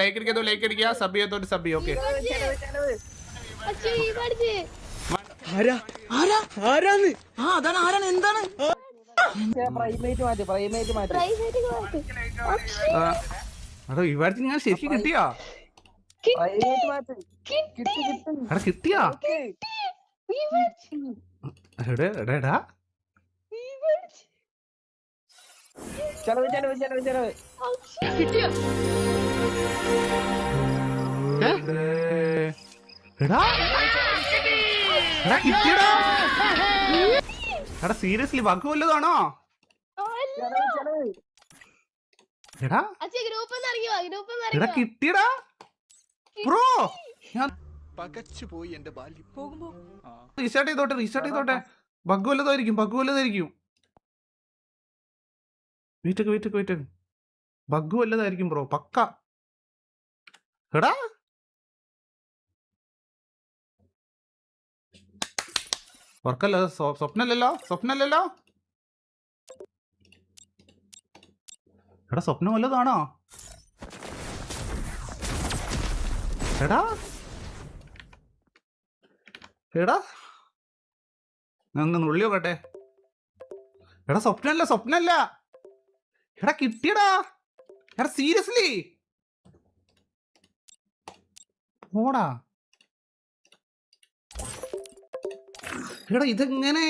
Like അടിക്കാത്തോ like അടിക്കുക sub ചെയ്യാത്തോട്ട് സബ് ചെയ്യും ഓക്കെ അച്ഛൻ ഈ പഠിച്ച് ആരാ? ആരാ? ആരാന്ന്? ആ അതാണ് ആരാണ്? എന്താണ്? പ്രൈമേറ്റ് മാറ്റി പ്രൈമേറ്റ് മാറ്റി. പ്രൈമേറ്റ് ക്ലാസ് അതോ ഇവിടെ ഞാൻ ശരിക്കും കിട്ടിയോ? പ്രൈമേറ്റ് മാറ്റി. കിട്ടി. കിട്ടും എടാ കിട്ടിയാ? എടാ എടാ ചെലവ് ചെലവ് ചെലവ് ചെലവ്. കിട്ടിയോ? എടാ. സീരിയസ്ലി ബഗ് വല്ലതാണോ എടാ. എടാ കിട്ടിയടാ. ബ്രോ ഞാൻ പകച്ചുപോയി എന്റെ ബാല്യം. പോകുമ്പോ റീസ്റ്റാർട്ട് ചെയ്തോട്ടെ റീസ്റ്റാർട്ട് ചെയ്തോട്ടെ. ബഗ് വല്ലതായിരിക്കും ബഗ് വല്ലതായിരിക്കും. വീറ്റക്ക് വീറ്റക്ക് വീറ്റക്ക് ബഗ് വല്ലതായിരിക്കും ബ്രോ പക്ക. എടാ. വർക്കല്ല സ്വ- സ്വപ്നല്ലല്ലോ സ്വപ്നല്ലല്ലോ എടാ സ്വപ്നം വല്ലതാണോ? എടാ. എടാ. ഒന്ന് നുള്ളി നോക്കട്ടെ എടാ സ്വപ്നല്ല സ്വപ്നല്ല എടാ കിട്ടിയടാ. എടാ സീരിയസ്ലി. പോടാ. എടാ ഇതെങ്ങനെ?